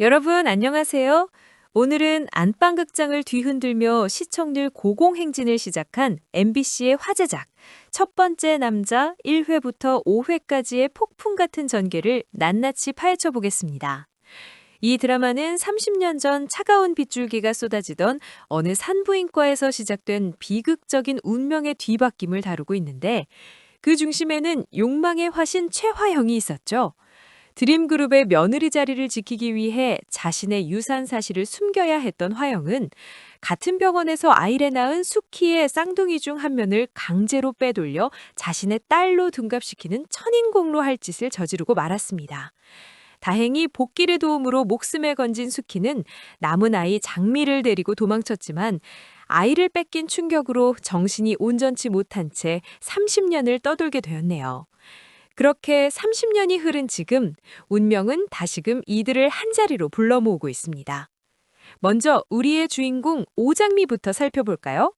여러분 안녕하세요. 오늘은 안방극장을 뒤흔들며 시청률 고공행진을 시작한 MBC의 화제작 첫 번째 남자 1회부터 5회까지의 폭풍 같은 전개를 낱낱이 파헤쳐 보겠습니다. 이 드라마는 30년 전 차가운 빗줄기가 쏟아지던 어느 산부인과에서 시작된 비극적인 운명의 뒤바뀜을 다루고 있는데 그 중심에는 욕망의 화신 최화영이 있었죠. 드림그룹의 며느리 자리를 지키기 위해 자신의 유산 사실을 숨겨야 했던 화영은 같은 병원에서 아이를 낳은 수키의 쌍둥이 중 한 면을 강제로 빼돌려 자신의 딸로 둔갑시키는 천인공로 할 짓을 저지르고 말았습니다. 다행히 복길의 도움으로 목숨에 건진 수키는 남은 아이 장미를 데리고 도망쳤지만 아이를 뺏긴 충격으로 정신이 온전치 못한 채 30년을 떠돌게 되었네요. 그렇게 30년이 흐른 지금 운명은 다시금 이들을 한자리로 불러 모으고 있습니다. 먼저 우리의 주인공 오장미부터 살펴볼까요?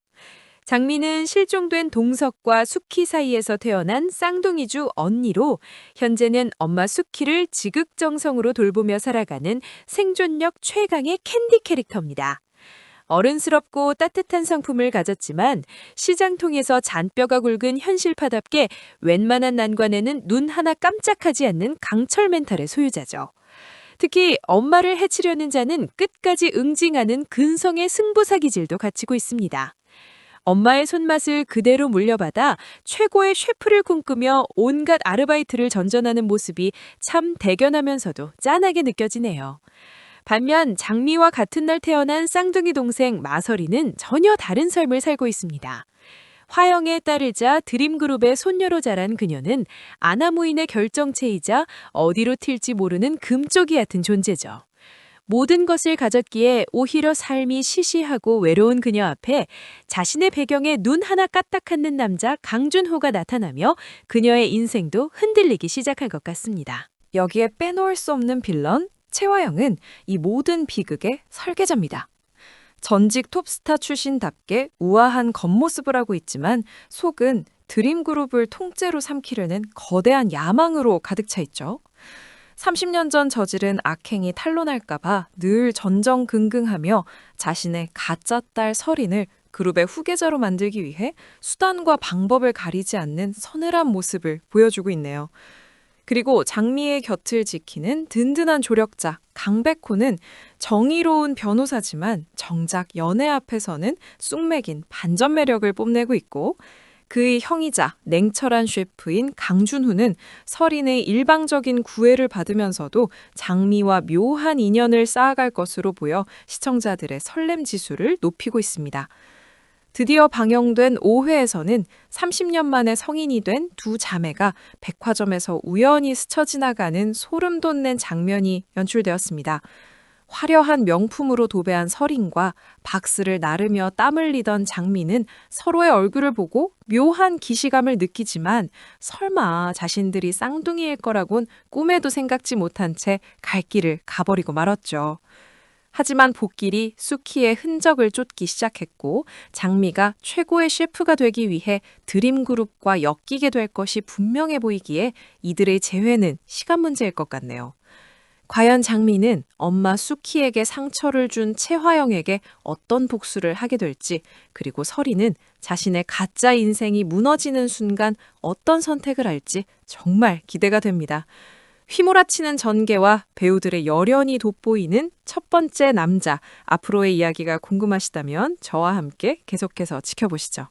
장미는 실종된 동석과 수키 사이에서 태어난 쌍둥이주 언니로 현재는 엄마 수키를 지극정성으로 돌보며 살아가는 생존력 최강의 캔디 캐릭터입니다. 어른스럽고 따뜻한 성품을 가졌지만 시장통에서 잔뼈가 굵은 현실파답게 웬만한 난관에는 눈 하나 깜짝하지 않는 강철 멘탈의 소유자죠. 특히 엄마를 해치려는 자는 끝까지 응징하는 근성의 승부사 기질도 갖추고 있습니다. 엄마의 손맛을 그대로 물려받아 최고의 셰프를 꿈꾸며 온갖 아르바이트를 전전하는 모습이 참 대견하면서도 짠하게 느껴지네요. 반면 장미와 같은 날 태어난 쌍둥이 동생 마설이는 전혀 다른 삶을 살고 있습니다. 화영의 딸이자 드림그룹의 손녀로 자란 그녀는 아나무인의 결정체이자 어디로 튈지 모르는 금쪽이 같은 존재죠. 모든 것을 가졌기에 오히려 삶이 시시하고 외로운 그녀 앞에 자신의 배경에 눈 하나 까딱 하는 남자 강준호가 나타나며 그녀의 인생도 흔들리기 시작할 것 같습니다. 여기에 빼놓을 수 없는 빌런 최화영은 이 모든 비극의 설계자입니다. 전직 톱스타 출신답게 우아한 겉모습을 하고 있지만 속은 드림그룹을 통째로 삼키려는 거대한 야망으로 가득 차 있죠. 30년 전 저지른 악행이 탄로날까봐 늘 전정긍긍하며 자신의 가짜 딸 설인을 그룹의 후계자로 만들기 위해 수단과 방법을 가리지 않는 서늘한 모습을 보여주고 있네요. 그리고 장미의 곁을 지키는 든든한 조력자 강백호는 정의로운 변호사지만 정작 연애 앞에서는 쑥맥인 반전 매력을 뽐내고 있고 그의 형이자 냉철한 셰프인 강준후는 설인의 일방적인 구애를 받으면서도 장미와 묘한 인연을 쌓아갈 것으로 보여 시청자들의 설렘 지수를 높이고 있습니다. 드디어 방영된 5회에서는 30년 만에 성인이 된 두 자매가 백화점에서 우연히 스쳐 지나가는 소름 돋는 장면이 연출되었습니다. 화려한 명품으로 도배한 설인과 박스를 나르며 땀 흘리던 장미는 서로의 얼굴을 보고 묘한 기시감을 느끼지만 설마 자신들이 쌍둥이일 거라곤 꿈에도 생각지 못한 채 갈 길을 가버리고 말았죠. 하지만 복길이 수키의 흔적을 쫓기 시작했고 장미가 최고의 셰프가 되기 위해 드림그룹과 엮이게 될 것이 분명해 보이기에 이들의 재회는 시간 문제일 것 같네요. 과연 장미는 엄마 수키에게 상처를 준 최화영에게 어떤 복수를 하게 될지, 그리고 설이는 자신의 가짜 인생이 무너지는 순간 어떤 선택을 할지 정말 기대가 됩니다. 휘몰아치는 전개와 배우들의 열연이 돋보이는 첫 번째 남자, 앞으로의 이야기가 궁금하시다면 저와 함께 계속해서 지켜보시죠.